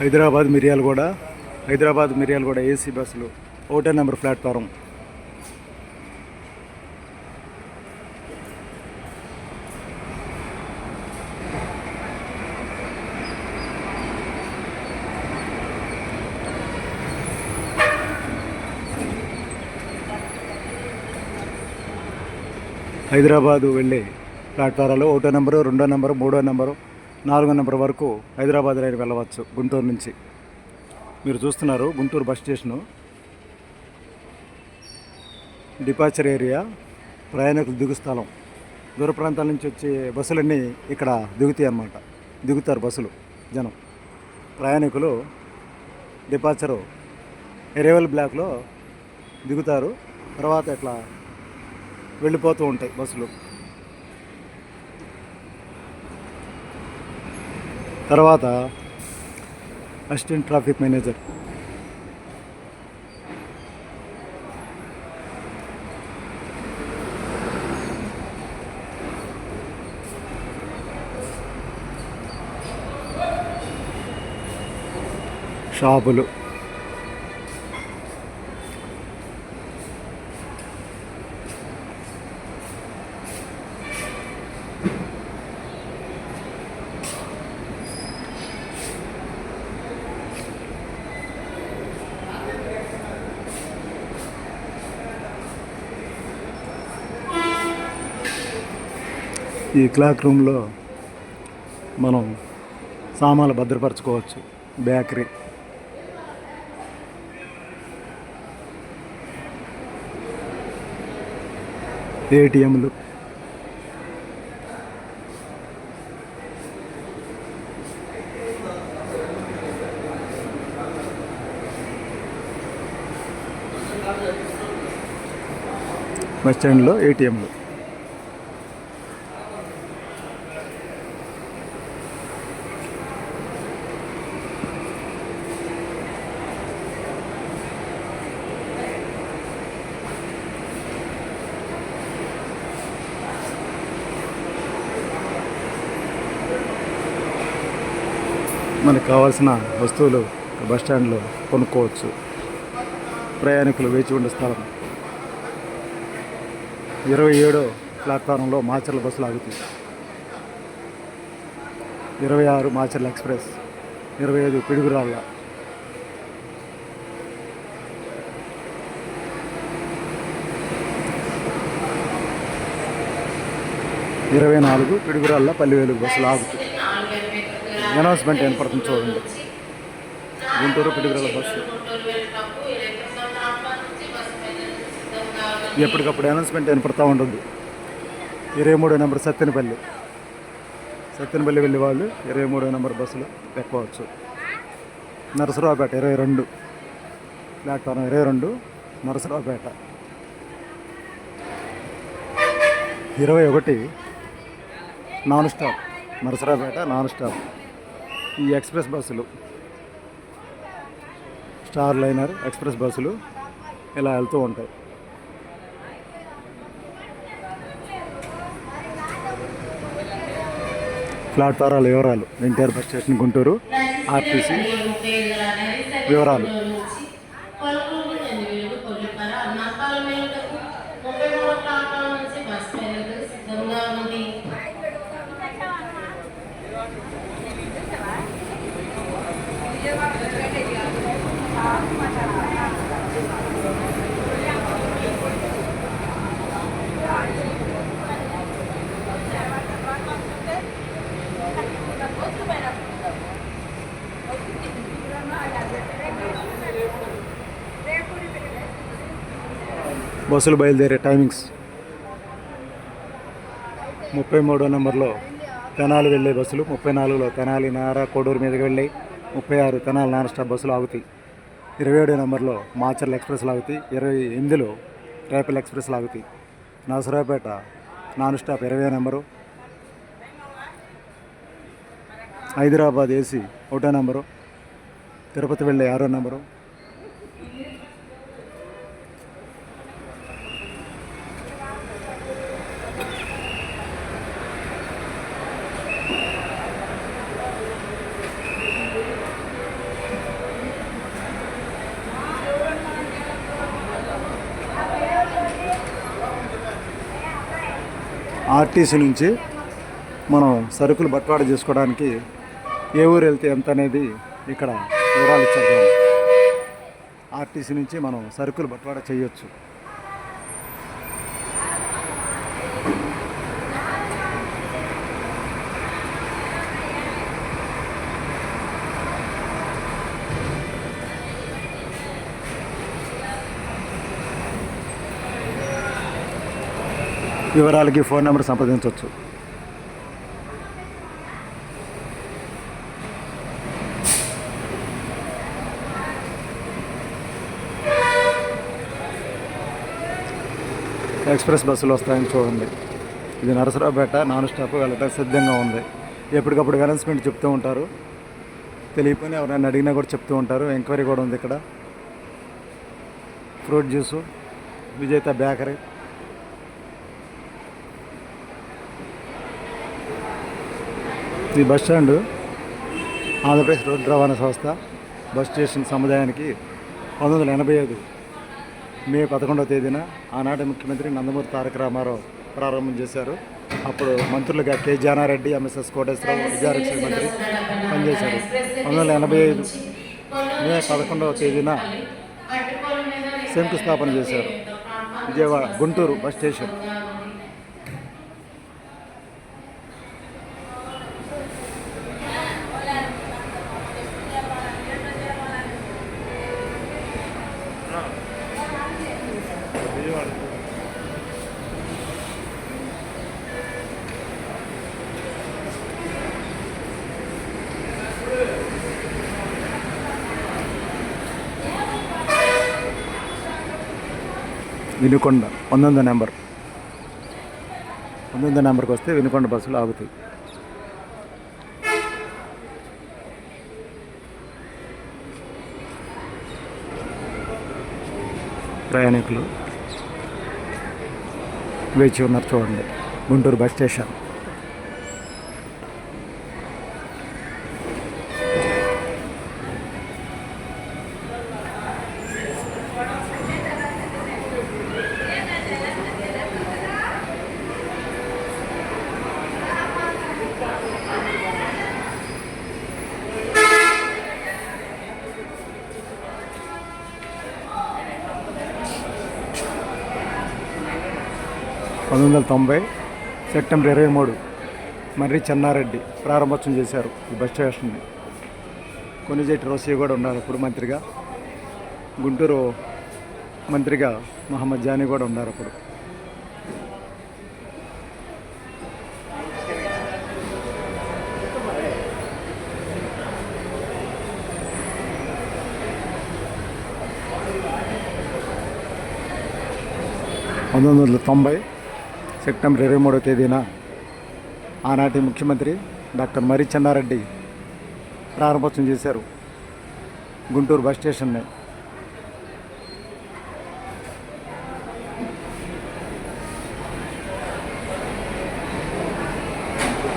Hyderabad Miryalaguda Hyderabad Miryalaguda AC బస్సులు. ఒకటో number platform Hyderabad వెళ్ళే ప్లాట్ఫారాలు ఒకటో నెంబరు రెండో నెంబరు మూడో నెంబరు. నాలుగో నెంబర్ వరకు హైదరాబాద్ రైలు వెళ్ళవచ్చు గుంటూరు నుంచి. మీరు చూస్తున్నారు Guntur bus station. Departure area ప్రయాణికులు దిగు స్థలం. దూర ప్రాంతాల నుంచి వచ్చే బస్సులన్నీ ఇక్కడ దిగుతాయి అన్నమాట. దిగుతారు బస్సులు జనం. ప్రయాణికులు డిపార్చరు ఎరేవల్ బ్లాక్లో దిగుతారు. తర్వాత ఇట్లా వెళ్ళిపోతూ ఉంటాయి బస్సులు. తర్వాత అసిస్టెంట్ ట్రాఫిక్ మేనేజర్. షాపులు. ఈ క్లాక్ రూమ్లో మనం సామాన్లు భద్రపరచుకోవచ్చు. బేకరీ. ఏటీఎంలు. బస్ స్టాండ్లో ఏటీఎంలు. మనకు కావాల్సిన వస్తువులు బస్ స్టాండ్లో కొనుక్కోవచ్చు. ప్రయాణికులు వేచి ఉండే స్థలం. ఇరవై ఏడో ప్లాట్ఫారంలో మాచర్ల బస్సులు ఆగుతుంది ఇరవై ఆరు మాచర్ల ఎక్స్ప్రెస్. ఇరవై ఐదు పిడుగురాళ్ళ. ఇరవై నాలుగు పిడుగురాళ్ళ పల్లివేలు బస్సులు ఆగుతాయి. అనౌన్స్మెంట్ ఏర్పడుతుంది చూడండి. గుంటూరు పిడుగుల బస్సు. ఎప్పటికప్పుడు అనౌన్స్మెంట్ ఏర్పడుతూ ఉంటుంది. ఇరవై మూడో నెంబర్ సత్తెనపల్లి. సత్తెనపల్లి వెళ్ళే వాళ్ళు ఇరవై మూడో నెంబర్ బస్సులు ఎక్కవచ్చు నరసరావుపేట ఇరవై రెండు. ప్లాట్ఫారం ఇరవై రెండు నరసరావుపేట. ఇరవై ఒకటి. Non stop Narasaraopet non stop ఈ ఎక్స్ప్రెస్ బస్సులు. స్టార్ లైనర్ ఎక్స్ప్రెస్ బస్సులు ఇలా వెళ్తూ ఉంటాయి. ప్లాట్ఫారాల వివరాలు NTR bus station Guntur RTC వివరాలు. బస్సులు బయలుదేరే టైమింగ్స్ ముప్పై మూడో నెంబర్లో తెనాలి వెళ్ళే బస్సులు ముప్పై నాలుగులో తెనాలి నారా కోడూరు మీదకి వెళ్ళి ముప్పై ఆరు తెనాలి నాన్ స్టాప్ బస్సులు ఆగుతాయి. ఇరవై ఏడో నెంబర్లో మాచర్ల ఎక్స్ప్రెస్లు ఆగుతాయి. ఇరవై ఎనిమిదిలో రేపల్ ఎక్స్ప్రెస్లు ఆగుతాయి. నరసరావుపేట నాన్ స్టాప్ ఇరవై నెంబరు. హైదరాబాద్ ఏసీ ఒకటో నెంబరు తిరుపతి వెళ్ళే ఆరో నెంబరు. ఆర్టీసీ నుంచి మనం సరుకులు బట్వాడ చేసుకోవడానికి ఏ ఊరు వెళ్తే ఎంత అనేది ఇక్కడ వివరాలు ఇచ్చారు ఆర్టీసీ నుంచి మనం సరుకులు బట్వాడా చేయొచ్చు. వివరాలకి ఫోన్ నెంబర్ సంప్రదించవచ్చు. ఎక్స్ప్రెస్ బస్సులు వస్తాయని చూడండి. ఇది నరసరావుపేట నాన్ స్టాప్ వెళ్ళడానికి సిద్ధంగా ఉంది. ఎప్పటికప్పుడు అనౌన్స్మెంట్ చెప్తూ ఉంటారు. తెలియపోయినా ఎవరైనా అడిగినా కూడా చెప్తూ ఉంటారు. ఎంక్వైరీ కూడా ఉంది ఇక్కడ. Fruit juice Vijetha bakery. ఈ బస్ స్టాండ్. ఆంధ్రప్రదేశ్ రోడ్డు రవాణా సంస్థ బస్ స్టేషన్ సముదాయానికి పంతొమ్మిది వందల ఎనభై ఐదు మే పదకొండవ తేదీన ఆనాటి ముఖ్యమంత్రి నందమూరి తారక రామారావు ప్రారంభం చేశారు. అప్పుడు మంత్రులుగా కె జానారెడ్డి ఎంఎస్ఎస్ కోటేశ్వరరావు విద్యారక్షణ మంత్రి పనిచేశారు. పంతొమ్మిది వందల ఎనభై ఐదు మే పదకొండవ తేదీన శంకుస్థాపన చేశారు. Vijayawada Guntur bus station. Vinukonda పంతొమ్మిదో నెంబర్. పంతొమ్మిదో నెంబర్కి వస్తే వినుకొండ బస్సులు ఆగుతాయి ప్రయాణికులు వేచి ఉన్నారు చూడండి. Guntur bus station. పంతొమ్మిది వందల తొంభై సెప్టెంబర్ ఇరవై మూడు మర్రి చెన్నారెడ్డి ప్రారంభోత్సవం చేశారు ఈ బస్ స్టేషన్ని. కొనిజేటి రోసయ్య కూడా ఉన్నారు అప్పుడు మంత్రిగా. గుంటూరు మంత్రిగా మహమ్మద్ జానీ కూడా ఉన్నారు అప్పుడు. పంతొమ్మిది వందల తొంభై సెప్టెంబర్ ఇరవై మూడవ తేదీన ఆనాటి ముఖ్యమంత్రి డాక్టర్ మర్రి చెన్నారెడ్డి ప్రారంభోత్సవం చేశారు గుంటూరు బస్ స్టేషన్ని.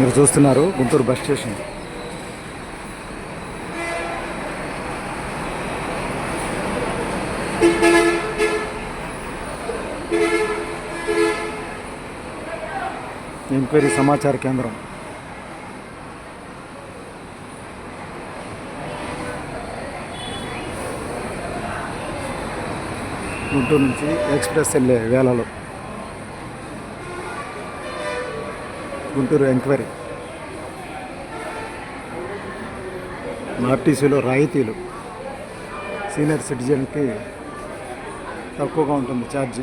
మీరు చూస్తున్నారు గుంటూరు బస్ స్టేషన్. ఎంక్వైరీ సమాచార కేంద్రం. గుంటూరు నుంచి ఎక్స్ప్రెస్ వెళ్ళే వేళలో. గుంటూరు ఎంక్వైరీ. ఆర్టీసీలో రాయితీలు. సీనియర్ సిటిజన్కి తక్కువగా ఉంటుంది ఛార్జీ.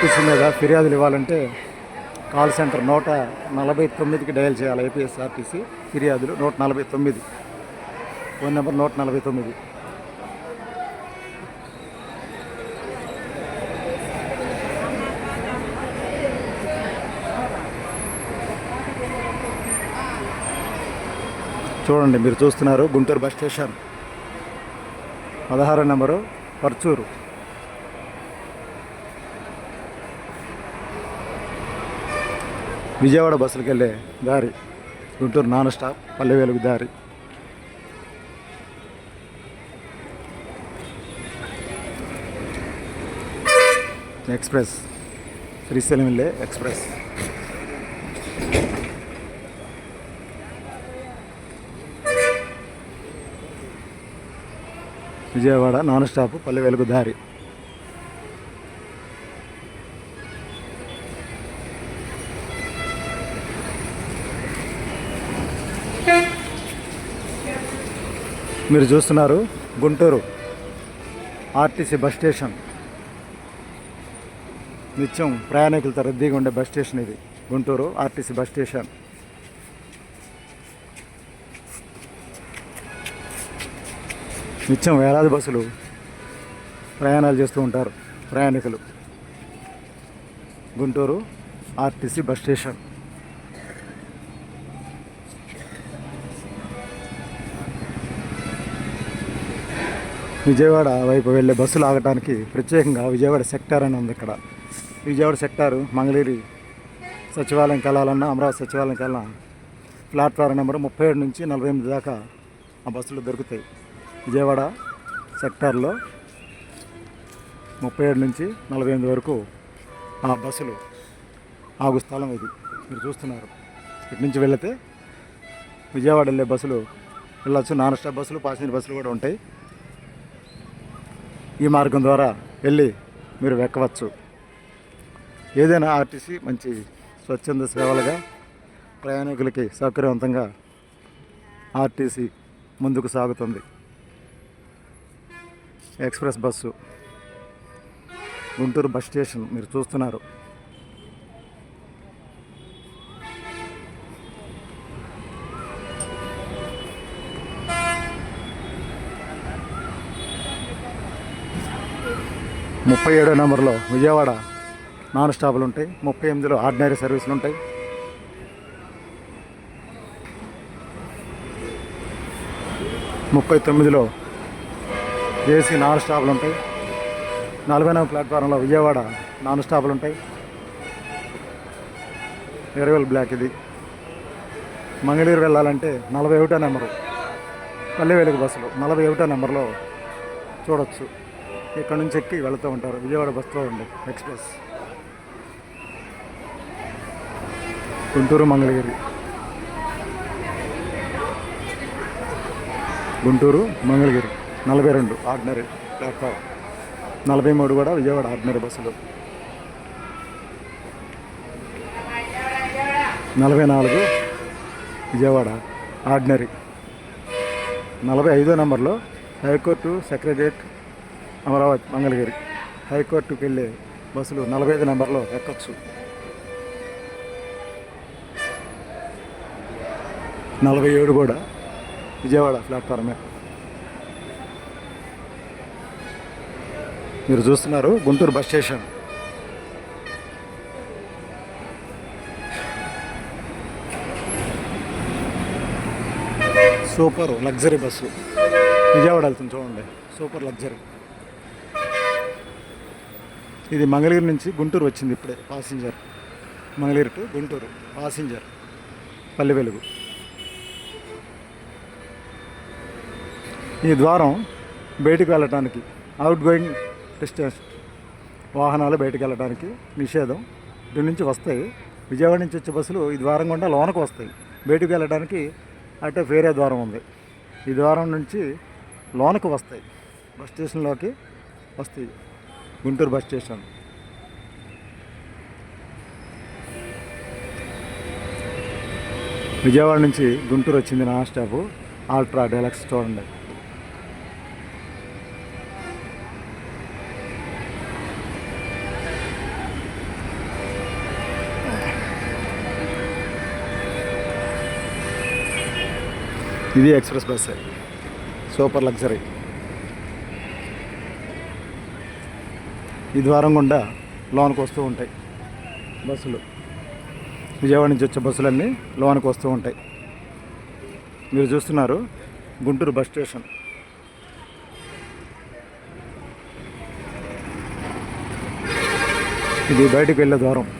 ఆర్టీసీ మీద ఫిర్యాదులు ఇవ్వాలంటే కాల్ సెంటర్ నూట నలభై తొమ్మిదికి డయల్ చేయాలి ఏపీఎస్ఆర్టీసీ ఫిర్యాదులు నూట నలభై తొమ్మిది. ఫోన్ నెంబర్ నూట నలభై తొమ్మిది. చూడండి మీరు చూస్తున్నారు గుంటూరు బస్ స్టేషన్. పదహారు నెంబరు పర్చూరు. విజయవాడ బస్సులకు వెళ్ళే దారి గుంటూరు నాన్ స్టాప్ పల్లెవేలుకు దారి. ఎక్స్ప్రెస్ శ్రీశైలం వెళ్ళే express. Vijayawada non stop Palle Velugu దారి. మీరు చూస్తున్నారు గుంటూరు ఆర్టీసీ బస్ స్టేషన్. నిత్యం ప్రయాణికులతో రద్దీగా ఉండే బస్ స్టేషన్ ఇది గుంటూరు ఆర్టీసీ బస్ స్టేషన్. నిత్యం వేలాది బస్సులు ప్రయాణాలు చేస్తూ ఉంటారు ప్రయాణికులు. Guntur RTC bus station. Vijayawada వైపు వెళ్ళే బస్సులు ఆగటానికి ప్రత్యేకంగా విజయవాడ సెక్టార్ అని ఉంది ఇక్కడ. విజయవాడ సెక్టారు మంగళగిరి సచివాలయం వెళ్ళాలన్నా అమరావతి సచివాలయంకి వెళ్ళాలన్నా ప్లాట్ఫారం నెంబర్ ముప్పై ఏడు నుంచి నలభై ఎనిమిది దాకా ఆ బస్సులు దొరుకుతాయి. విజయవాడ సెక్టార్లో ముప్పై ఏడు నుంచి నలభై ఎనిమిది వరకు ఆ బస్సులు ఆగు స్థలం ఇది. మీరు చూస్తున్నారు. ఇటు నుంచి వెళితే విజయవాడ వెళ్ళే బస్సులు వెళ్ళచ్చు. నాన్ స్టాప్ బస్సులు ప్యాసింజర్ బస్సులు కూడా ఉంటాయి. ఈ మార్గం ద్వారా వెళ్ళి మీరు ఎక్కవచ్చు ఏదైనా ఆర్టీసీ మంచి స్వచ్ఛంద సేవలుగా ప్రయాణికులకి సౌకర్యవంతంగా ఆర్టీసీ ముందుకు సాగుతుంది. Express bus Guntur bus station మీరు చూస్తున్నారు. ముప్పై ఏడో నెంబర్లో విజయవాడ నాన్ స్టాపులు ఉంటాయి. ముప్పై ఎనిమిదిలో ఆర్డినరీ సర్వీసులు ఉంటాయి. ముప్పై తొమ్మిదిలో ఏసీ నాన్ స్టాపులు ఉంటాయి. నలభై నాలుగు ప్లాట్ఫారంలో విజయవాడ నాన్ స్టాపులు ఉంటాయి. ఎరవేల్ బ్లాక్ ఇది. మంగళూరు వెళ్ళాలంటే నలభై ఒకటో నెంబరు. పల్లె బస్సులు నలభై ఒకటో నెంబర్లో చూడొచ్చు. ఇక్కడ నుంచి ఎక్కి వెళుతూ ఉంటారు. విజయవాడ బస్సులో ఉండే ఎక్స్ప్రెస్. గుంటూరు మంగళగిరి. గుంటూరు మంగళగిరి. నలభై రెండు ఆర్డినరీ ప్లాట్ఫామ్. నలభై మూడు కూడా విజయవాడ ఆర్డినరీ బస్సులు. నలభై నాలుగు విజయవాడ ఆర్డినరీ. నలభై ఐదో నెంబర్లో హైకోర్టు సెక్రటరియట్ అమరావతి మంగళగిరి. హైకోర్టుకి వెళ్ళే బస్సులు నలభై ఐదు నెంబర్లో ఎక్కొచ్చు. నలభై ఏడు కూడా విజయవాడ ప్లాట్ఫారమే. మీరు చూస్తున్నారు Guntur bus station. Super luxury bus. Vijayawada వెళ్తుంది చూడండి. Super luxury. ఇది మంగళగిరి నుంచి గుంటూరు వచ్చింది ఇప్పుడే passenger Mangalagiri to Guntur passenger Palle Velugu. ఈ ద్వారం బయటికి వెళ్ళటానికి అవుట్ గోయింగ్ డిస్టెన్స్ వాహనాలు బయటకు వెళ్ళడానికి నిషేధం. ఇటు నుంచి వస్తాయి. విజయవాడ నుంచి వచ్చే బస్సులు ఈ ద్వారం గుండా లోనకు వస్తాయి. బయటకు వెళ్ళడానికి అటే వేరే ద్వారం ఉంది. ఈ ద్వారం నుంచి లోనకు వస్తాయి. బస్ స్టేషన్లోకి వస్తాయి. Guntur bus station. విజయవాడ నుంచి గుంటూరు వచ్చింది నా స్టాప్. ఆల్ట్రా డెలక్స్ చూడండి ఇది ఎక్స్ప్రెస్ బస్సే. Super luxury. ఈ ద్వారం గుండా లోనికి వస్తూ ఉంటాయి. బస్సులు. విజయవాడ నుంచి వచ్చే బస్సులన్నీ లోనికి వస్తూ ఉంటాయి. మీరు చూస్తున్నారు గుంటూరు బస్ స్టేషన్. ఇది బయటకు వెళ్ళే ద్వారం.